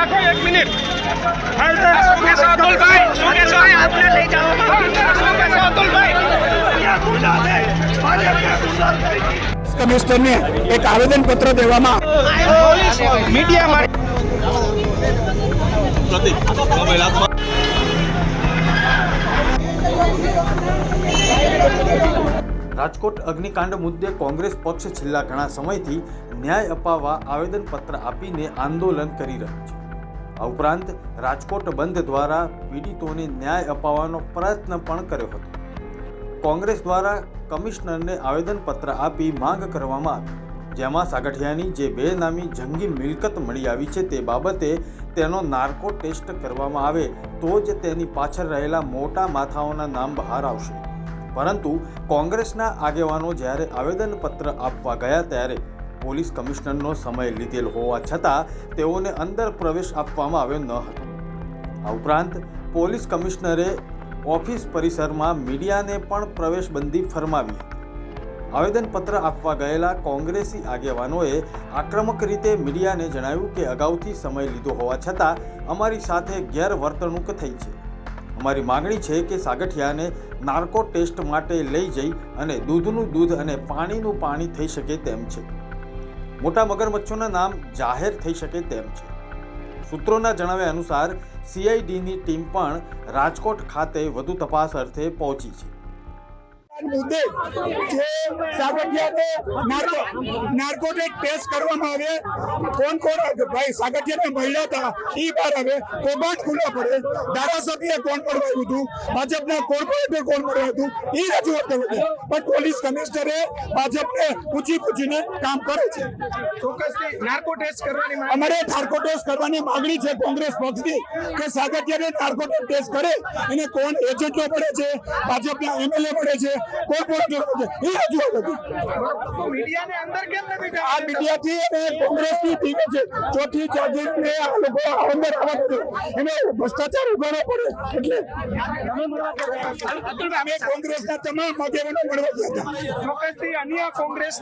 રાખો એક મિનિટ. અતુલભાઈ શું કહેશો આપને લઈ જાઓ. શું કહેશો અતુલભાઈ. કમિશનરને એક આવેદન પત્ર દેવામાં પોલીસ મીડિયા રાજકોટ અગ્નિકાંડ મુદ્દે કોંગ્રેસ પક્ષ છેલ્લા ઘણા સમયથી ન્યાય અપાવવા આવેદનપત્ર આપીને આંદોલન કરી રહ્યું છે. આ ઉપરાંત રાજકોટ બંધ દ્વારા પીડિતોને ન્યાય અપાવવાનો પ્રયત્ન પણ કર્યો હતો. કોંગ્રેસ દ્વારા કમિશનરને આવેદનપત્ર આપી માંગ કરવામાં આવી. જેમાં સાગઠિયાની જે બેનામી જંગી મિલકત મળી આવી છે તે બાબતે તેનો નાર્કો ટેસ્ટ કરવામાં આવે તો જ તેની પાછળ રહેલા મોટા માથાઓના નામ બહાર આવશે. પરંતુ કોંગ્રેસના આગેવાનો જ્યારે આવેદનપત્ર આપવા ગયા ત્યારે પોલીસ કમિશનરનો સમય લીધેલ હોવા છતાં તેઓને અંદર પ્રવેશ આપવામાં આવ્યો ન હતો. આ ઉપરાંત, પોલીસ કમિશનરે ઓફિસ પરિસરમાં મીડિયાને પણ પ્રવેશબંધી ફરમાવી હતી. આવેદનપત્ર આપવા ગયેલા કોંગ્રેસી આગેવાનોએ આક્રમક રીતે મીડિયાને જણાવ્યું કે અગાઉથી સમય લીધો હોવા છતાં અમારી સાથે ગેરવર્તણૂક થઈ છે. અમારી માગણી છે કે સાગઠિયાને નાર્કો ટેસ્ટ માટે લઈ જઈ અને દૂધનું દૂધ અને પાણીનું પાણી થઈ શકે તેમ છે. મોટા મગરમચ્છોના નામ જાહેર થઈ શકે તેમ છે. સૂત્રોના જણાવ્યા અનુસાર સીઆઈડીની ટીમ પણ રાજકોટ ખાતે વધુ તપાસ અર્થે પહોંચી છે. મુદ્દે જે સાગઠિયાને નાર્કો નાર્કોટિક ટેસ્ટ કરવામાં આવે કોણ કોણ ભાઈ સાગઠિયાને મહિલા હતા એ બહાર આવે કૌભાંડ ખુલ્લા પડે ધારાસભ્ય કોણ પડવાયું હતું ભાજપના કોર્પોરેટર કોણ પડવાયું હતું એ રજૂઆત કરવી છે. પણ પોલીસ કમિશનરે ભાજપને પૂછી પૂછીને કામ કરે છે. નાર્કો ટેસ્ટ કરવાની અમારે નાર્કો ટેસ્ટ કરવાની માંગણી છે કોંગ્રેસ પક્ષની કે સાગઠિયાને નાર્કો ટેસ્ટ કરે એને કોણ એજન્ટો પડે છે ભાજપના એમએલએ પડે છે ભ્રષ્ટાચાર ઉગાડવો પડે. એટલે અમે કોંગ્રેસના તમામ આગેવાનો મળવા ગયા હતા. ચોક્કસથી અન્ય કોંગ્રેસ